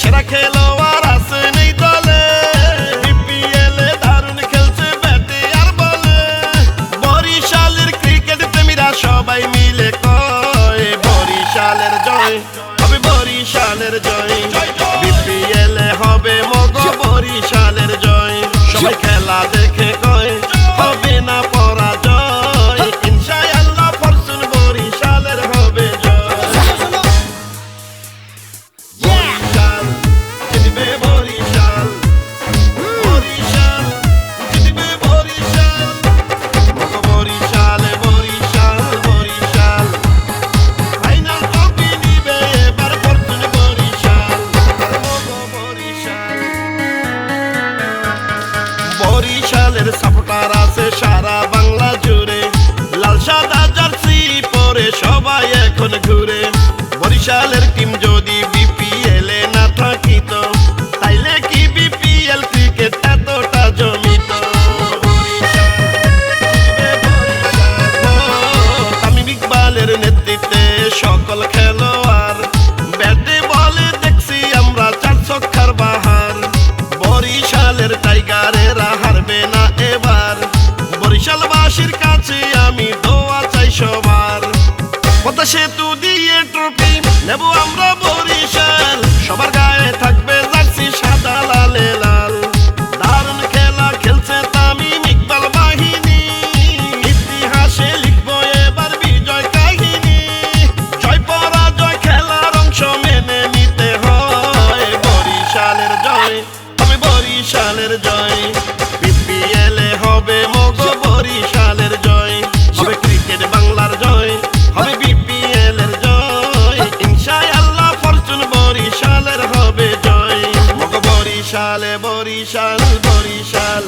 সেরা খেলোয়াড় আর বলে। বরিশালের ক্রিকেট প্রেমীরা সবাই মিলে কয়, বরিশালের জয় হবে বরিশালের জয়। বরিশালের সাপোর্টার আছে সারা বাংলা জুড়ে। লাল, সাদা জার্সি পরে সবাই এখন ঘুরে। বরিশালের টিম যদি বিপিএল এ না থাকিত, তাইলে কি বিপিএল ক্রিকেট এতটা জমিত? তামিম ইকবালের নেতৃত্বে সকল খেলোয়াড় কাছে আমি দোয়া চাই সবার। পদ্মা সেতু দিয়ে ট্রফি নেব আমরা বরিশাল। সবার গায়ে থাকবে জার্সি, সাদা, লালে লাল। দারুণ খেলা খেলছে তামিম ইকবাল বাহিনী। ইতিহাসে লিখব এবার বিজয় কাহিনী। জয় পরাজয় খেলার অংশ মেনে নিতে হয়। বরিশালের জয় হবে বরিশালের জয়। বরিশালে বরিশাল বরিশাল।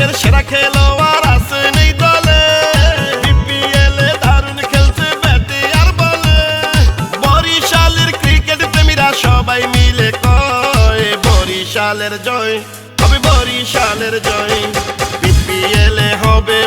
বিদেশের সেরা খেলোয়াড় আছেন এই দলে। বিপিএল এ দারুণ খেলছে ব্যাটে আর বলে। বরিশালের ক্রিকেট প্রেমীরা সবাই মিলে কয়, বরিশালের জয় হবে বরিশালের জয়? বিপিএল হবে